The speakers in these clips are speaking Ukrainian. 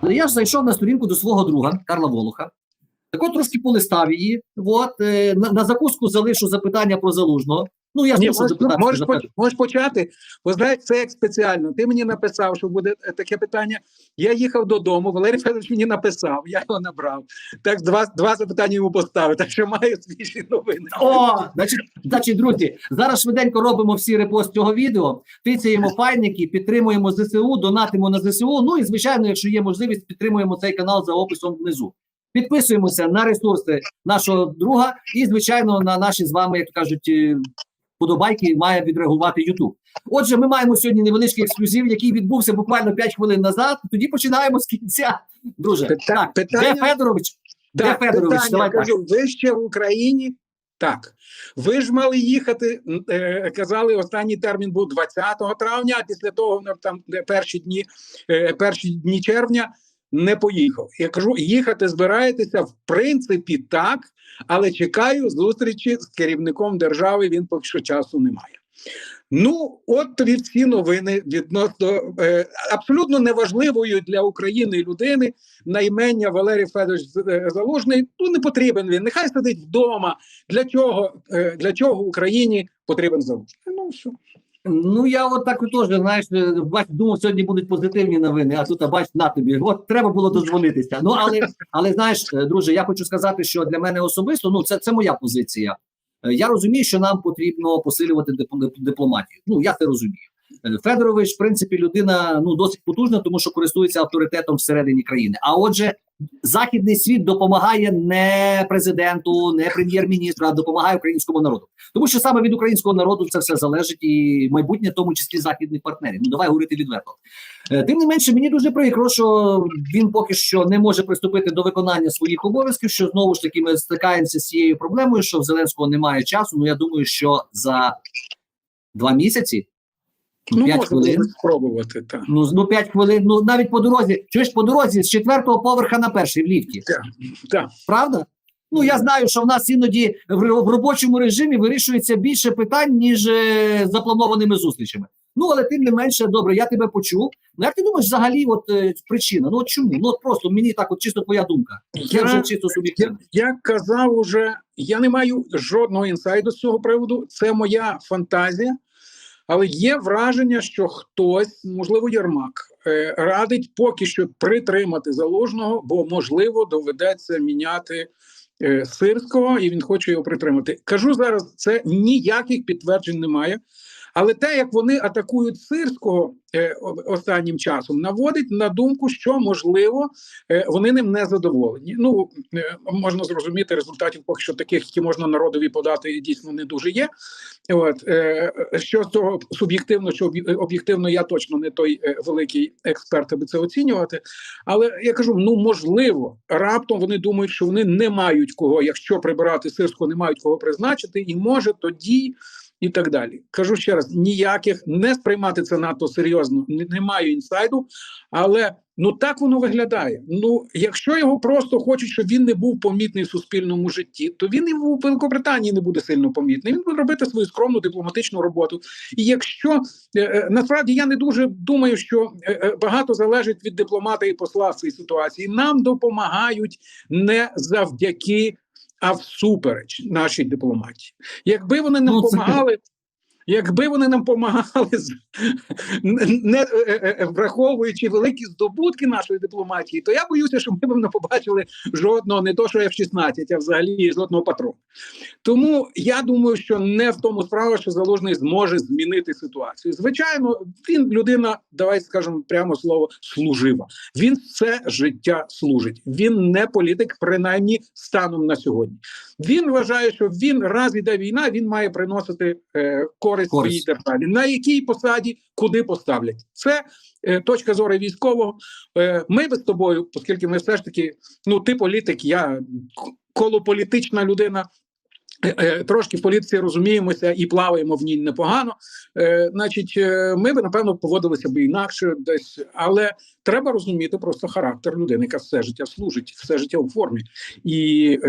Але я ж зайшов на сторінку до свого друга Карла Волоха. Так от трошки полистав її. От, е, на, на закуску залишу запитання про залужного. Ну, я Ні, можеш, запитати. можеш, можеш почати, бо знаєш, це як спеціально. Ти мені написав, що буде е, таке питання. Я їхав додому, Валерій Федорович мені написав, я його набрав. Так, два, два запитання йому поставив, так що маю свіжі новини. О, значить, значить, друзі, зараз швиденько робимо всі репост цього відео, тицяємо файники, підтримуємо ЗСУ, донатимо на ЗСУ. Ну і звичайно, якщо є можливість, підтримуємо цей канал за описом внизу. Підписуємося на ресурси нашого друга, і звичайно, на наші з вами, як кажуть, е, подобайки має відреагувати YouTube. Отже, ми маємо сьогодні невеличкий ексклюзив, який відбувся буквально 5 хвилин назад. Тоді починаємо з кінця. Друже, Пита- так, питання- де Федорович? Так, де Федорович? питання, Давай так. ви ще в Україні? Так. Ви ж мали їхати, е, казали, останній термін був 20 травня, а після того ну, там перші дні, е, перші дні червня не поїхав. Я кажу, їхати збираєтеся, в принципі, так, але чекаю зустрічі з керівником держави, він поки що часу немає. Ну, от тобі всі новини відносно е, абсолютно неважливою для України людини наймення Валерій Федорович е, Залужний. Ну не потрібен він. Нехай сидить вдома. Для чого е, для чого Україні потрібен залужний? Ну що Ну я от так теж, знаєш, е, бач, думав, сьогодні будуть позитивні новини, а тут а бач на тобі. От треба було дозвонитися. Ну але але знаєш, е, друже, я хочу сказати, що для мене особисто ну це, це моя позиція. Е, Я розумію, що нам потрібно посилювати дипломатію. Ну я це розумію. Федорович, в принципі, людина ну досить потужна, тому що користується авторитетом всередині країни. А отже, західний світ допомагає не президенту, не прем'єр-міністру, а допомагає українському народу. Тому що саме від українського народу це все залежить, і майбутнє, в тому числі західних партнерів. Ну давай говорити відверто. Е, Тим не менше, мені дуже прикро, що він поки що не може приступити до виконання своїх обов'язків. Що знову ж таки ми стикаємося з цією проблемою, що в Зеленського немає часу. Ну я думаю, що за два місяці. Ну п'ять можна хвилин. спробувати так. Ну, ну 5 хвилин, ну навіть по дорозі. Чуєш по дорозі з четвертого поверха на перший в ліфті. Так. Правда? Ну я знаю, що в нас іноді в, в робочому режимі вирішується більше питань, ніж е, запланованими зустрічами. Ну але тим не менше, добре, я тебе почув. Ну як ти думаєш, взагалі, от е, причина? Ну от чому? Ну от просто мені так, от чисто твоя думка. Я- вже чисто Я, я казав уже, я не маю жодного інсайду з цього приводу. Це моя фантазія, але є враження, що хтось, можливо, Єрмак, е, радить поки що притримати заложного, бо можливо доведеться міняти. е, Сирського, і він хоче його притримати. Кажу зараз, це ніяких підтверджень немає. Але те, як вони атакують сирського е, останнім часом, наводить на думку, що можливо е, вони ним не задоволені. Ну е, можна зрозуміти результатів, поки що таких, які можна народові подати, дійсно не дуже є. От е, що з цього суб'єктивно, що об'єктивно, я точно не той е, великий експерт, аби це оцінювати. Але я кажу: ну можливо, раптом вони думають, що вони не мають кого, якщо прибирати сирського, не мають кого призначити, і може тоді. І так далі. Кажу ще раз: ніяких не сприймати це надто серйозно. Не, маю інсайду, але ну так воно виглядає. Ну, якщо його просто хочуть, щоб він не був помітний в суспільному житті, то він і в Великобританії не буде сильно помітний. Він буде робити свою скромну дипломатичну роботу. І якщо е, е, насправді я не дуже думаю, що е, багато залежить від дипломата і посла в цій ситуації, нам допомагають не завдяки. А всупереч нашій дипломатії, якби вони нам Ну, допомагали, якби вони нам допомагали не е, е, е, враховуючи великі здобутки нашої дипломатії, то я боюся, що ми б не побачили жодного, не то що F-16, а взагалі жодного патрона. Тому я думаю, що не в тому справа, що залужний зможе змінити ситуацію. Звичайно, він людина, давайте скажемо прямо слово, служива. Він все життя служить. Він не політик, принаймні станом на сьогодні. Він вважає, що він раз іде війна, він має приносити е, користь Користь. своїй державі. На якій посаді, куди поставлять? Це е, точка зору військового. Е, ми би з тобою, оскільки ми все ж таки, ну ти політик, я колополітична людина. Е, е, Трошки в політиці розуміємося і плаваємо в ній непогано. Е, значить, е, ми би напевно поводилися б інакше десь, але треба розуміти просто характер людини, яка все життя служить, все життя у формі, і е,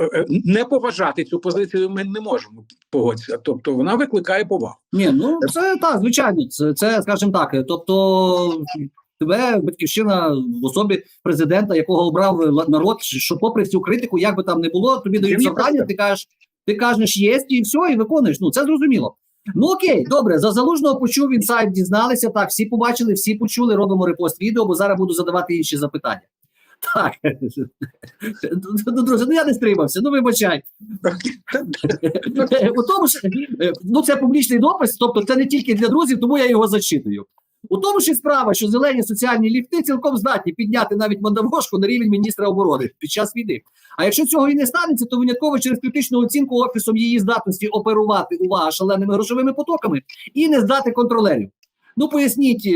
е, не поважати цю позицію ми не можемо погодитися. Тобто вона викликає повагу. Ні, ну це так, звичайно, це, це скажімо так. Тобто тебе батьківщина в особі президента, якого обрав народ, що попри всю критику, як би там не було, тобі дають завдання, ти кажеш, ти кажеш, є, і все, і виконуєш. Ну це зрозуміло. Ну окей, добре, за залужного почув інсайт, дізналися. Так, всі побачили, всі почули. Робимо репост відео, бо зараз буду задавати інші запитання. Так, ну, друже, ну я не стримався, ну вибачай. У тому ж, е, ну це публічний допис, тобто це не тільки для друзів, тому я його зачитую. У тому ж і справа, що зелені соціальні ліфти цілком здатні підняти навіть мандавошку на рівень міністра оборони під час війни. А якщо цього і не станеться, то винятково через критичну оцінку офісом її здатності оперувати увага шаленими грошовими потоками і не здати контролерів. Ну поясніть, е,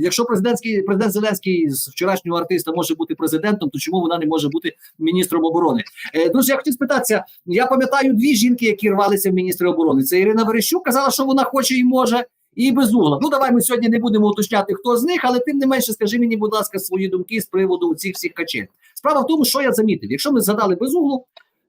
якщо президентський президент Зеленський з вчорашнього артиста може бути президентом, то чому вона не може бути міністром оборони? Е, Дуже я хотів спитатися. Я пам'ятаю дві жінки, які рвалися в міністри оборони. Це Ірина Верещук казала, що вона хоче і може, і безугла. Ну давай ми сьогодні не будемо уточняти, хто з них, але тим не менше, скажи мені, будь ласка, свої думки з приводу цих всіх качель. Справа в тому, що я замітив. Якщо ми згадали безуглу,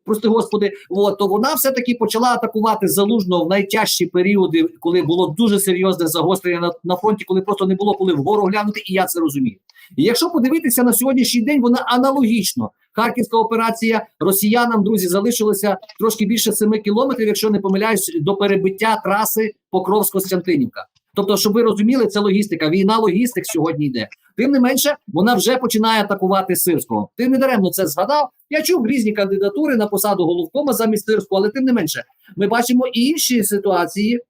прости господи, от, то вона все-таки почала атакувати залужно в найтяжчі періоди, коли було дуже серйозне загострення на, на фронті, коли просто не було коли вгору глянути, і я це розумію. І якщо подивитися на сьогоднішній день, вона аналогічно. Харківська операція росіянам, друзі, залишилося трошки більше 7 кілометрів, якщо не помиляюсь, до перебиття траси Покровсько-Стянтинівка. Тобто, щоб ви розуміли, це логістика. Війна логістик сьогодні йде. Тим не менше, вона вже починає атакувати Сирського. Ти не даремно це згадав. Я чув різні кандидатури на посаду головкома замість Сирського, але тим не менше, ми бачимо і інші ситуації,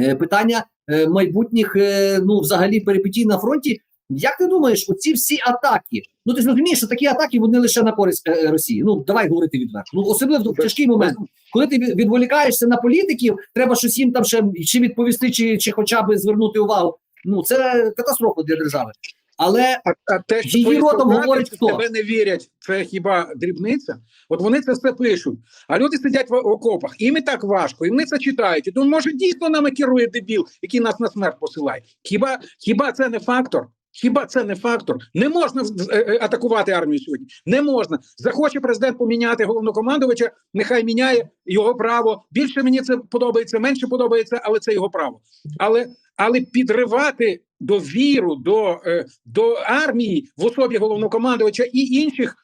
е, питання е, майбутніх, е, ну взагалі перипетій на фронті. Як ти думаєш, оці всі атаки? Ну ти ж розумієш, що такі атаки вони лише на користь е, Росії. Ну давай говорити відверто. Ну особливо в тяжкий момент, коли ти відволікаєшся на політиків, треба щось їм там ще чи відповісти, чи, чи хоча б звернути увагу. Ну це катастрофа для держави. Але А, а те, що Її ротом говорить хто? тебе не вірять, це хіба дрібниця? От вони це все пишуть. А люди сидять в окопах, їм і так важко, і вони це читають. І думають, може, дійсно нами керує дебіл, який нас на смерть посилає. Хіба, хіба це не фактор? Хіба це не фактор? Не можна е, е, атакувати армію сьогодні. Не можна. Захоче президент поміняти головнокомандувача, нехай міняє його право. Більше мені це подобається, менше подобається, але це його право. Але, але підривати довіру до, е, до армії в особі головнокомандувача і інших.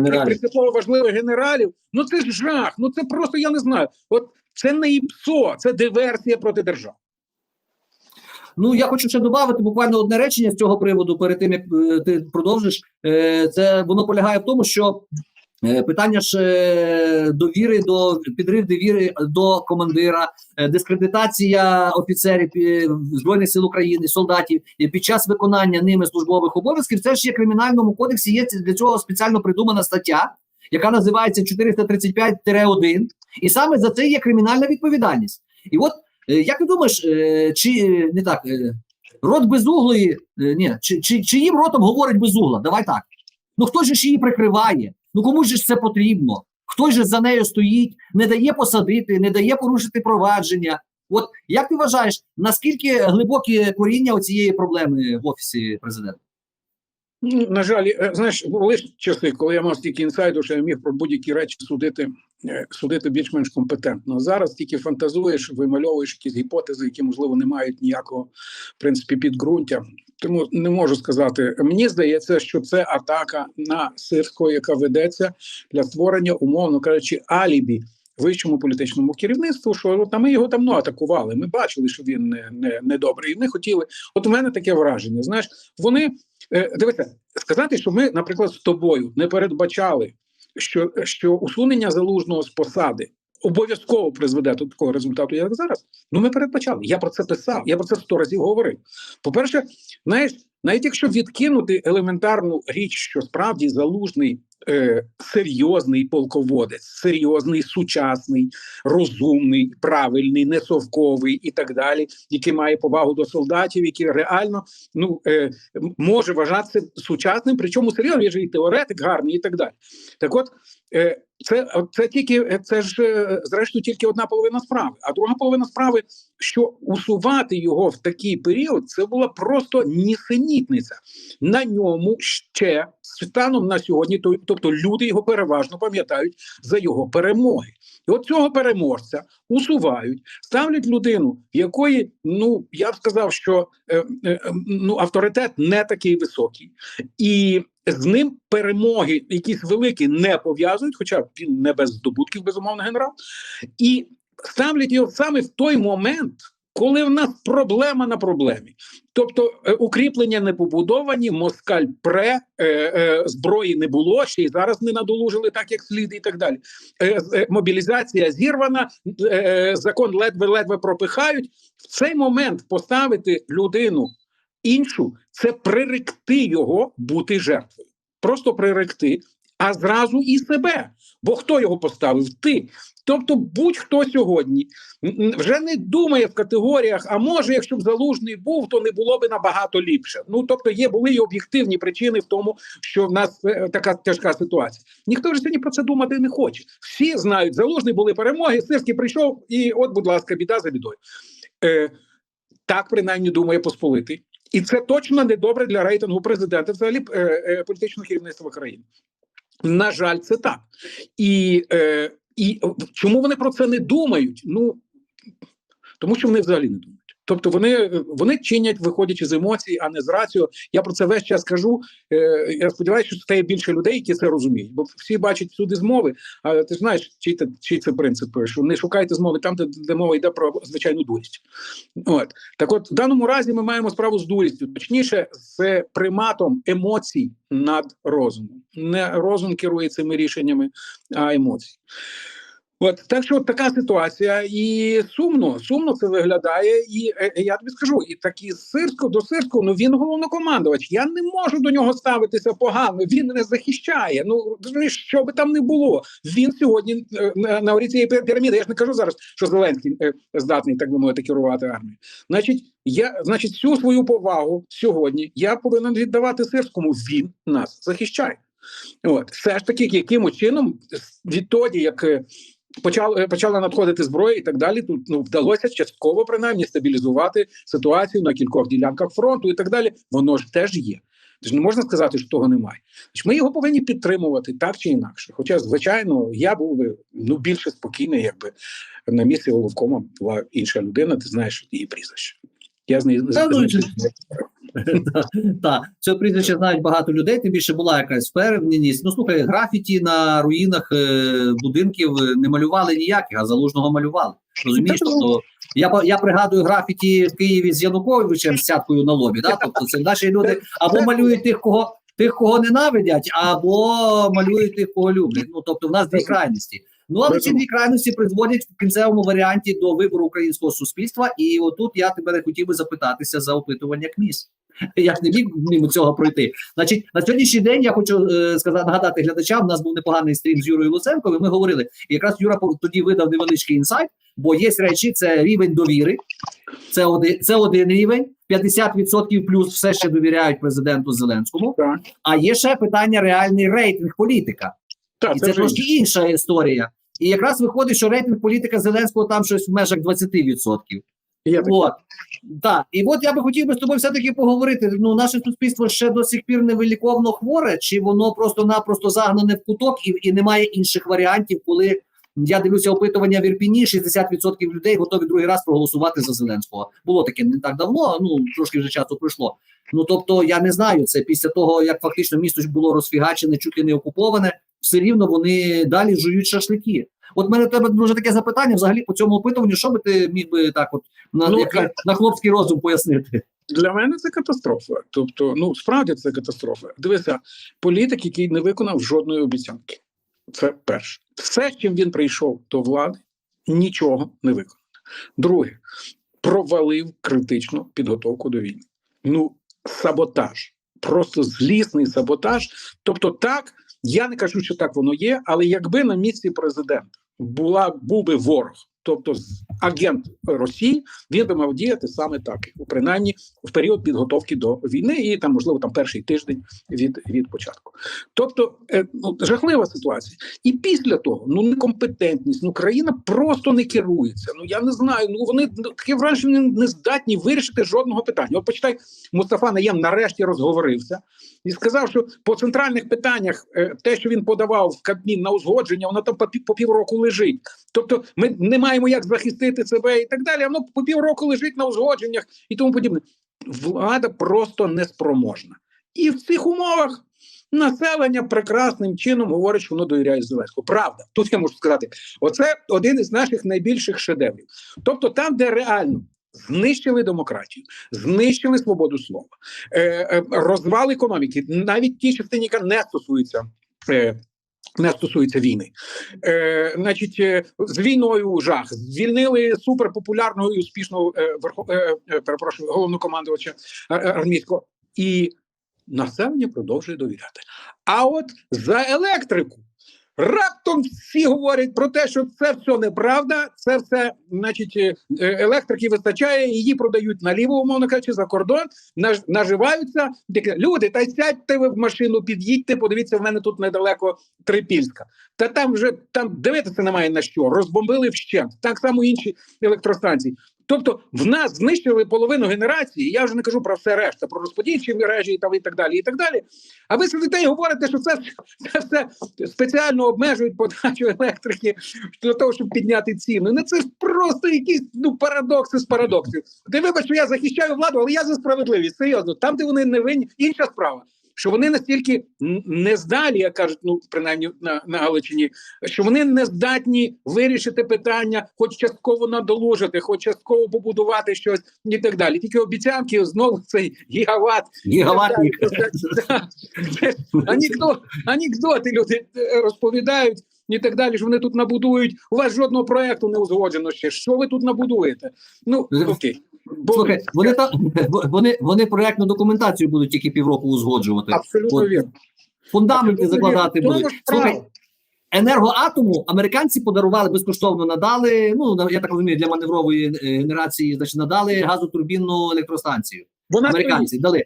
таких принципово важливих генералів, ну це ж жах. Ну це просто я не знаю. От це не ІПСО, це диверсія проти держави. Ну, я хочу ще додати буквально одне речення з цього приводу, перед тим як е, ти продовжиш. Е, це воно полягає в тому, що е, питання ж довіри до підрив довіри до командира, дискредитація офіцерів збройних сил України, солдатів під час виконання ними службових обов'язків. Це ж є кримінальному кодексі. Є для цього спеціально придумана стаття, яка називається 435-1, і саме за це є кримінальна відповідальність. І от Як ти думаєш, е, чи е, не так, е, рот безуглої, е, ні, чи, чи, чиїм ротом говорить безугла? Давай так. Ну хто ж її прикриває? Ну кому ж це потрібно? Хтось же за нею стоїть, не дає посадити, не дає порушити провадження. От як ти вважаєш, наскільки глибокі коріння цієї проблеми в офісі президента? На жаль, е, знаєш, були ж часи, коли я мав стільки інсайду, що я міг про будь-які речі судити, е, судити більш-менш компетентно. Зараз тільки фантазуєш, вимальовуєш якісь гіпотези, які можливо не мають ніякого в принципі підґрунтя. Тому не можу сказати. Мені здається, що це атака на Сирського, яка ведеться для створення, умовно кажучи, алібі. Вищому політичному керівництву, що от, а ми його давно атакували. Ми бачили, що він не, не, не добрий. І вони хотіли. От у мене таке враження. Знаєш, вони Е, Дивіться, сказати, що ми, наприклад, з тобою не передбачали, що, що усунення залужного з посади обов'язково призведе до такого результату, як зараз. Ну, ми передбачали. Я про це писав, я про це сто разів говорив. По-перше, знаєш, навіть якщо відкинути елементарну річ, що справді залужний е, серйозний полководець, серйозний, сучасний, розумний, правильний, несовковий і так далі, який має повагу до солдатів, який реально ну е, може вважатися сучасним, причому серйозно, він же і теоретик гарний, і так далі. Так от це, це тільки це ж е, зрештою тільки одна половина справи. А друга половина справи, що усувати його в такий період, це була просто нісенітниця. На ньому ще станом на сьогодні, тобто люди його переважно пам'ятають за його перемоги. І от цього переможця усувають, ставлять людину, якої ну я б сказав, що е, е, е, ну авторитет не такий високий, і з ним перемоги якісь великі не пов'язують, хоча він не без здобутків, безумовно, генерал, і ставлять його саме в той момент. Коли в нас проблема на проблемі, тобто е, укріплення не побудовані, москаль пре, е, е, зброї не було ще й зараз не надолужили так, як слід, і так далі. Е, е, мобілізація зірвана, е, закон ледве-ледве пропихають. В цей момент поставити людину іншу це приректи його бути жертвою. Просто приректи, а зразу і себе. Бо хто його поставив? Ти. Тобто, будь-хто сьогодні вже не думає в категоріях, а може, якщо б залужний був, то не було би набагато ліпше. Ну тобто, є були й об'єктивні причини в тому, що в нас е, така тяжка ситуація. Ніхто вже сьогодні про це думати не хоче. Всі знають, залужний були перемоги. Сирський прийшов, і от, будь ласка, біда за бідою. Е, так принаймні думає Посполитий. І це точно не добре для рейтингу президента, взагалі е, е, політичного керівництва країни. На жаль, це так. І, е, і чому вони про це не думають? Ну тому що вони взагалі не думають. Тобто вони, вони чинять, виходячи з емоцій, а не з раціо. Я про це весь час кажу. Е, я сподіваюся, що стає більше людей, які це розуміють. Бо всі бачать всюди змови. А ти ж знаєш, чий, це- чий це принцип, що не шукайте змови там, де, де мова йде про звичайну дурість. От так, от в даному разі ми маємо справу з дурістю, точніше, з приматом емоцій над розумом. Не розум керує цими рішеннями, а емоції. От так що така ситуація, і сумно, сумно це виглядає. І е, я тобі скажу, і такі Сирського до Сирського, ну він головнокомандувач. Я не можу до нього ставитися погано. Він не захищає. Ну що би там не було. Він сьогодні е, на, цієї піраміди. Я ж не кажу зараз, що Зеленський е, здатний, так би мовити, керувати армією. Значить, я значить, всю свою повагу сьогодні я повинен віддавати Сирському. Він нас захищає. От все ж таки, яким чином відтоді, як е, почала почала надходити зброя і так далі. Тут ну вдалося частково принаймні стабілізувати ситуацію на кількох ділянках фронту і так далі. Воно ж теж є. Тож не можна сказати, що того немає. Тож ми його повинні підтримувати так чи інакше. Хоча, звичайно, я був би ну більше спокійний, якби на місці головкома була інша людина. Ти знаєш її прізвище. Я з нею Так, це прізвище знають багато людей, тим більше була якась впевненість. Ну слухай, графіті на руїнах е, будинків е, не малювали ніяких, а залужного малювали. Розумієш? Тобто, я, я пригадую графіті в Києві з Януковичем з цяткою на лобі. Да? Тобто це наші люди або малюють тих, кого тих, кого ненавидять, або малюють тих, кого люблять. Ну тобто, в нас дві крайності. Ну але ці дві крайності призводять в кінцевому варіанті до вибору українського суспільства. І отут я тебе не хотів би запитатися за опитування КМІС. Я ж не міг мимо цього пройти. Значить, на сьогоднішній день я хочу е, сказати нагадати глядачам. У нас був непоганий стрім з Юрою Луценковим. Ми говорили, і якраз Юра тоді видав невеличкий інсайт, бо є речі, це рівень довіри. Це один, це один рівень. 50% плюс все ще довіряють президенту Зеленському. Так. А є ще питання реальний рейтинг політика. Так, І це трошки інша історія. І якраз виходить, що рейтинг політика Зеленського там щось в межах 20%. є таке. От. Так. І от я би хотів би з тобою все-таки поговорити. Ну, наше суспільство ще до сих пір невиліковно хворе, чи воно просто-напросто загнане в куток і, і немає інших варіантів, коли я дивлюся опитування в Ірпіні, 60% людей готові другий раз проголосувати за Зеленського. Було таке не так давно, ну трошки вже часу пройшло. Ну тобто, я не знаю, це після того, як фактично місто було розфігачене, чуть ли не окуповане, все рівно вони далі жують шашлики. От мене тебе дуже таке запитання. Взагалі по цьому опитуванню, що би ти міг би так, от на, Ну, як, я- на хлопський розум пояснити? Для мене це катастрофа. Тобто, ну справді це катастрофа. Дивися, політик, який не виконав жодної обіцянки. Це перше. Все, чим він прийшов до влади, нічого не виконав. Друге, провалив критичну підготовку до війни. Ну, саботаж, просто злісний саботаж. Тобто, так, я не кажу, що так воно є, але якби на місці президента була був би ворог, тобто агент Росії, він би мав діяти саме так, принаймні в період підготовки до війни, і там, можливо, там перший тиждень від, від початку. Тобто, е, ну, жахлива ситуація. І після того, ну некомпетентність, ну країна просто не керується. Ну я не знаю. Ну вони ну, таке враження не, здатні вирішити жодного питання. От почитай, Мустафа Наєм нарешті розговорився і сказав, що по центральних питаннях е, те, що він подавав в Кабмін на узгодження, воно там по, пів- по півроку лежить. Тобто, ми не маємо як захистити себе і так далі. Воно по півроку лежить на узгодженнях і тому подібне. Влада просто неспроможна. І в цих умовах населення прекрасним чином говорить, що воно довіряє Зеленському. Правда, тут я можу сказати, оце один із наших найбільших шедеврів. Тобто, там, де реально знищили демократію, знищили свободу слова, е, е, розвал економіки, навіть ті частини, яка не стосується. Е, не стосується війни, е, значить, е, з війною жах. Звільнили суперпопулярного і успішного е, верхо, е, е, перепрошую головнокомандувача е, армійського, і населення продовжує довіряти. А от за електрику раптом всі говорять про те, що це все неправда, це все, значить, е, електрики вистачає, її продають наліво, умовно кажучи, за кордон, наж, наживаються. Люди, та сядьте ви в машину, під'їдьте, подивіться, в мене тут недалеко Трипільська. Та там вже там дивитися немає на що, розбомбили вщент. Так само інші електростанції. Тобто в нас знищили половину генерації. Я вже не кажу про все решта, про розподільчі мережі там і так далі. І так далі. А ви сидите і говорите, що це, це все спеціально обмежують подачу електрики для того, щоб підняти ціну. Ну це ж просто якісь ну парадокси з парадоксів. Ти вибач, що я захищаю владу, але я за справедливість. Серйозно, там, де вони не винні, інша справа. Що вони настільки не здалі, як кажуть, ну принаймні на, на Галичині, що вони не здатні вирішити питання, хоч частково надолужити, хоч частково побудувати щось і так далі. Тільки обіцянки знову цей гігават гігават. Анекдоти люди е, розповідають і так далі. Що вони тут набудують. У вас жодного проекту не узгоджено ще. Що ви тут набудуєте? Ну окей, Бо- Слухай, вони там вони, вони проектну документацію будуть тільки півроку узгоджувати. абсолютно от, вірно. Фундаменти Абсолютно закладати вірно. будуть. Слухай, енергоатому американці подарували безкоштовно надали. Ну я так розумію, для маневрової е, генерації, значить, надали газотурбінну електростанцію. Вона Американці дали.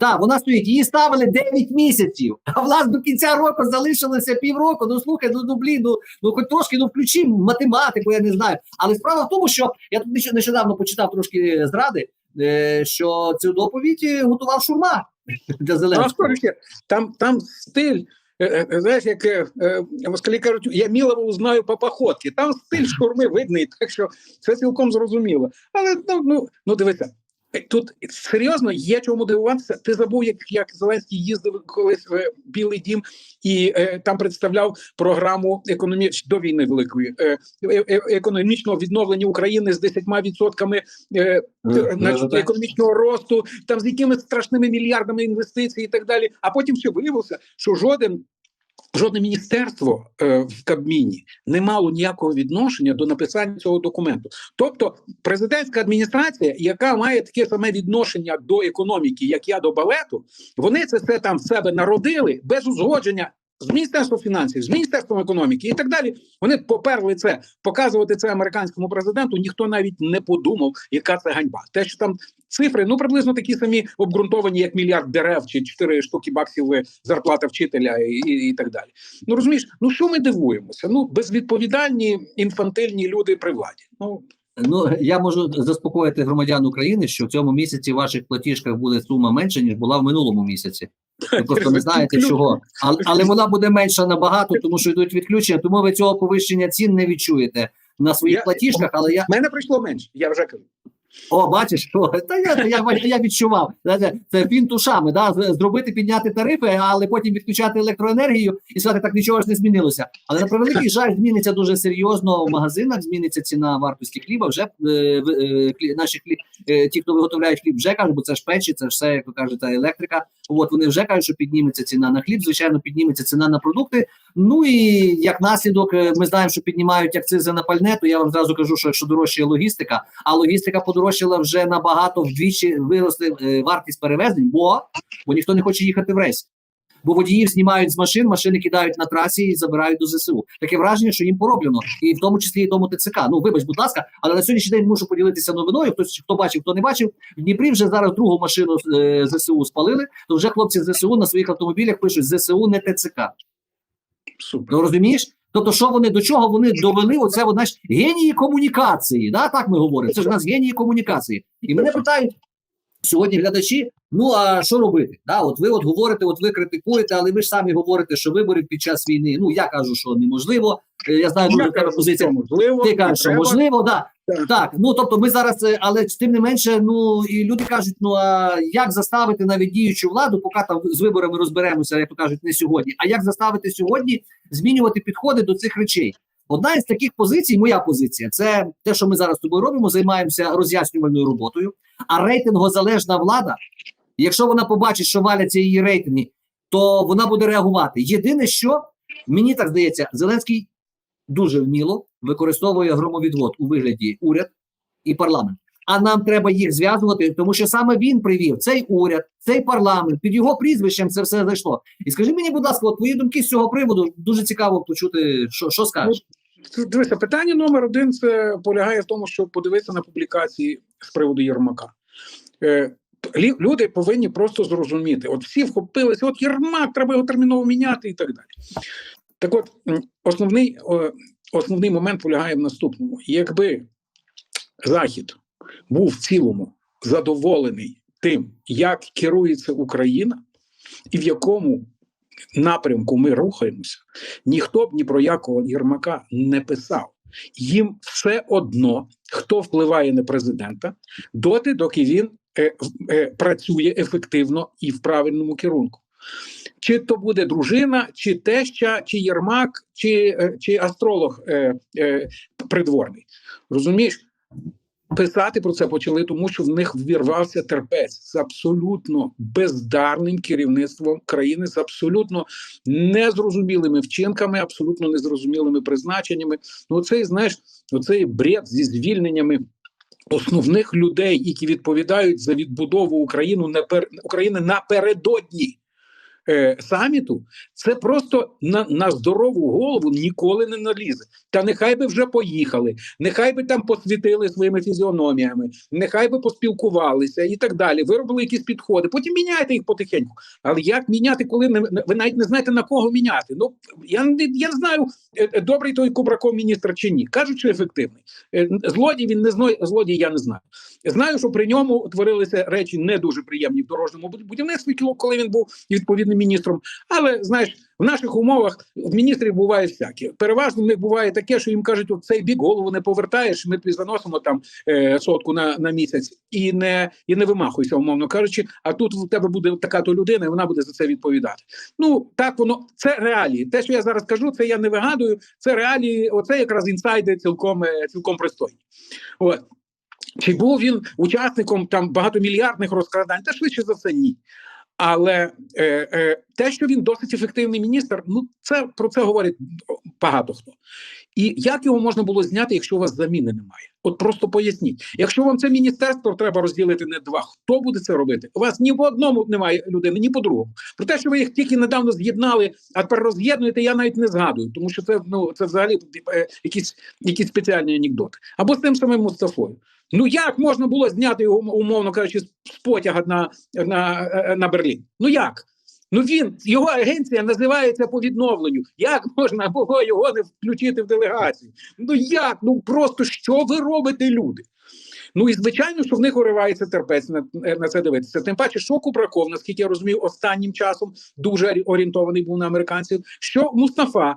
Так, вона стоїть. Її ставили 9 місяців. А в нас до кінця року залишилося півроку. Ну слухай, ну, ну блін, ну, ну хоч трошки ну включи математику, я не знаю. Але справа в тому, що я тут нещодавно почитав трошки зради, е, що цю доповідь е, готував шурма для Ну, Зеленського. там, там стиль. е, е, Знаєш, як е, е, москалі кажуть, я мілово знаю по походці. Там стиль шурми видний, так що це цілком зрозуміло. Але ну, ну, ну дивися, е, тут серйозно є чому дивуватися. Ти забув, як, як Зеленський їздив колись в Білий Дім і е, там представляв програму економіч до війни великої е, е, е, економічного відновлення України з 10% е, значить, економічного росту, там з якими страшними мільярдами інвестицій і так далі. А потім ще виявилося, що жоден. Жодне міністерство е, в Кабміні не мало ніякого відношення до написання цього документу. Тобто, президентська адміністрація, яка має таке саме відношення до економіки, як я до балету, вони це все там в себе народили без узгодження з міністерством фінансів, з міністерством економіки і так далі. Вони поперли це показувати це американському президенту. Ніхто навіть не подумав, яка це ганьба. Те, що там цифри, ну приблизно такі самі обґрунтовані, як мільярд дерев чи 4 штуки баксів е, зарплата вчителя і, і так далі. Ну розумієш, ну що ми дивуємося? Ну безвідповідальні інфантильні люди при владі. Ну Ну я можу заспокоїти громадян України, що в цьому місяці в ваших платіжках буде сума менша ніж була в минулому місяці. Ви просто не знаєте чого, але, але вона буде менша набагато, тому що йдуть відключення. Тому ви цього повищення цін не відчуєте на своїх Я- платіжках. Але я мене прийшло менше. Я вже кажу. О, бачиш, О, та я, я, я відчував. Це, Це фінт ушами, да? зробити підняти тарифи, але потім відключати електроенергію і сказати, так нічого ж не змінилося. Але на превеликий жаль, зміниться дуже серйозно в магазинах. Зміниться ціна вартості хліба. Вже е, е, наші хліб, ті, хто виготовляють хліб, вже кажуть, бо це ж печі, це все, як ви кажете, електрика. От вони вже кажуть, що підніметься ціна на хліб. Звичайно, підніметься ціна на продукти. Ну і як наслідок, е, ми знаємо, що піднімають акцизи на пальне, то я вам зразу кажу, що якщо дорожчає логістика, а логістика подорожчала вже набагато вдвічі виросли е, вартість перевезень, бо, бо ніхто не хоче їхати в рейс. Бо водіїв знімають з машин, машини кидають на трасі і забирають до ЗСУ. Таке враження, що їм пороблено, і в тому числі і тому ТЦК. Ну вибач, будь ласка, але на сьогоднішній день мушу поділитися новиною. Хтось хто бачив, хто не бачив. В Дніпрі вже зараз другу машину е, ЗСУ спалили. То вже хлопці з ЗСУ на своїх автомобілях пишуть ЗСУ не ТЦК. Супер. Ну розумієш? Тобто, що вони до чого вони довели? Оце от, знаєш, генії комунікації. Да? Так ми говоримо. Це ж у нас генії комунікації. І мене питають сьогодні глядачі: ну а що робити? Да? От ви от говорите, от ви критикуєте, але ви ж самі говорите, що виборів під час війни. Ну я кажу, що неможливо. Е, Я знаю, дуже тебе кажу, позиція. що можливо, Ти кажеш, що можливо, да. Так. Так, ну тобто ми зараз, е, але тим не менше, ну і люди кажуть: ну а як заставити навіть діючу владу, поки там з виборами розберемося, як то кажуть, не сьогодні. А як заставити сьогодні змінювати підходи до цих речей? Одна із таких позицій, моя позиція, це те, що ми зараз з тобою робимо, займаємося роз'яснювальною роботою. А рейтингозалежна влада, якщо вона побачить, що валяться її рейтинги, то вона буде реагувати. Єдине, що мені так здається, Зеленський дуже вміло використовує громовідвод у вигляді уряд і парламент. А нам треба їх зв'язувати, тому що саме він привів цей уряд, цей парламент під його прізвищем це все зайшло. І скажи мені, будь ласка, от твої думки з цього приводу дуже цікаво почути, що, що скажеш. Дивися, питання номер один це полягає в тому, щоб подивитися на публікації з приводу Єрмака. Е, лі- люди повинні просто зрозуміти: от всі вхопилися, от Єрмак, треба його терміново міняти і так далі. Так от, основний, основний момент полягає в наступному: якби Захід був в цілому задоволений тим, як керується Україна і в якому напрямку ми рухаємося, ніхто б ні про якого Єрмака не писав. Їм все одно, хто впливає на президента, доти, доки він працює ефективно і в правильному керунку. Чи то буде дружина, чи теща, чи Єрмак, чи, е, чи астролог е, е, придворний. Розумієш? Писати про це почали, тому що в них ввірвався терпець з абсолютно бездарним керівництвом країни, з абсолютно незрозумілими вчинками, абсолютно незрозумілими призначеннями. Ну, оцей, знаєш, оцей бред зі звільненнями основних людей, які відповідають за відбудову України напер... України напередодні е, саміту, це просто на, на здорову голову ніколи не налізе. Та нехай би вже поїхали, нехай би там посвітили своїми фізіономіями, нехай би поспілкувалися і так далі. Виробили якісь підходи. Потім міняйте їх потихеньку. Але як міняти, коли не ви навіть не знаєте на кого міняти? Ну я я не знаю, е, е, добрий той Кубраков міністр чи ні. Кажуть, що ефективний. Е, Злодій він не знає, злодій. Я не знаю. Знаю, що при ньому творилися речі не дуже приємні в дорожньому буд- будівництві, коли він був відповідним міністром. Але знаєш, в наших умовах в міністрів буває всяке. Переважно в них буває таке, що їм кажуть, от цей бік голову не повертаєш. Ми тобі заносимо там е, сотку на, на місяць і не і не вимахуйся, умовно кажучи. А тут в тебе буде така то людина, і вона буде за це відповідати. Ну так воно це реалії. Те, що я зараз кажу, це я не вигадую. Це реалії. Оце якраз інсайди цілком е, цілком пристойні. От. Чи був він учасником там багатомільярдних розкрадань? Та швидше за все, ні. Але е, е, те, що він досить ефективний міністр, ну це про це говорить багато хто. І як його можна було зняти, якщо у вас заміни немає? От просто поясніть. Якщо вам це міністерство треба розділити не два, хто буде це робити? У вас ні по одному немає людини, ні по другому. Про те, що ви їх тільки недавно з'єднали, а тепер роз'єднуєте, я навіть не згадую, тому що це ну це взагалі е, якісь, якісь спеціальні анекдоти. Або з тим самим Мустафою. Ну як можна було зняти його, умовно кажучи, з потяга на, на, е, на Берлін? Ну як? Ну він його агенція називається по відновленню. Як можна було його не включити в делегацію? Ну як? Ну просто що ви робите, люди? Ну і звичайно, що в них уривається терпець на, на це дивитися. Тим паче, що Кубраков, наскільки я розумію, останнім часом дуже орієнтований був на американців. Що Мустафа е,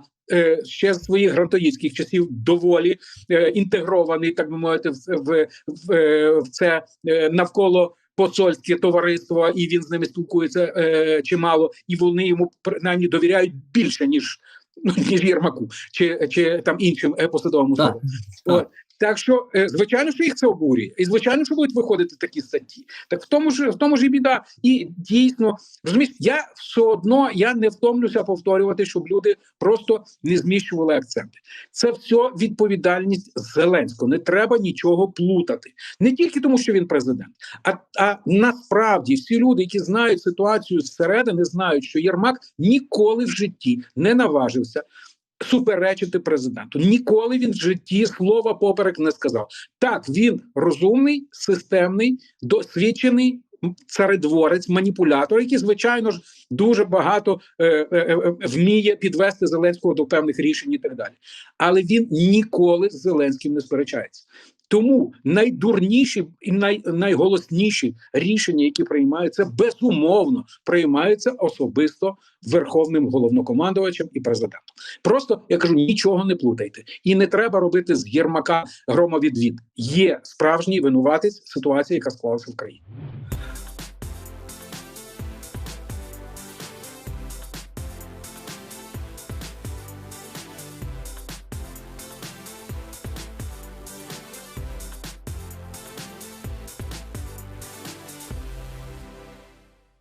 ще з своїх грантоїдських часів доволі е, інтегрований, так би мовити, в, в, в, е, це е, навколо. Посольське товариство, і він з ними спілкується е, чимало, і вони йому принаймні довіряють більше ніж ну, ніж Єрмаку, чи чи там іншим е, посадовим Так. От. Так що, е, звичайно, що їх це обурює, і звичайно, що будуть виходити такі статті. Так в тому ж в тому ж і біда. І дійсно розумієш, я все одно я не втомлюся повторювати, щоб люди просто не зміщували акценти. Це все відповідальність Зеленського. Не треба нічого плутати. Не тільки тому, що він президент, а, а насправді всі люди, які знають ситуацію зсередини, знають, що Єрмак ніколи в житті не наважився. Суперечити президенту ніколи він в житті слова поперек не сказав. Так, він розумний, системний, досвідчений царедворець, маніпулятор, який, звичайно ж, дуже багато е, е, е, вміє підвести Зеленського до певних рішень і так далі. Але він ніколи з Зеленським не сперечається. Тому найдурніші і най, найголосніші рішення, які приймаються, безумовно приймаються особисто верховним головнокомандувачем і президентом. Просто я кажу, нічого не плутайте, і не треба робити з Єрмака громовідвід. Є справжній винуватець ситуації, яка склалася в країні.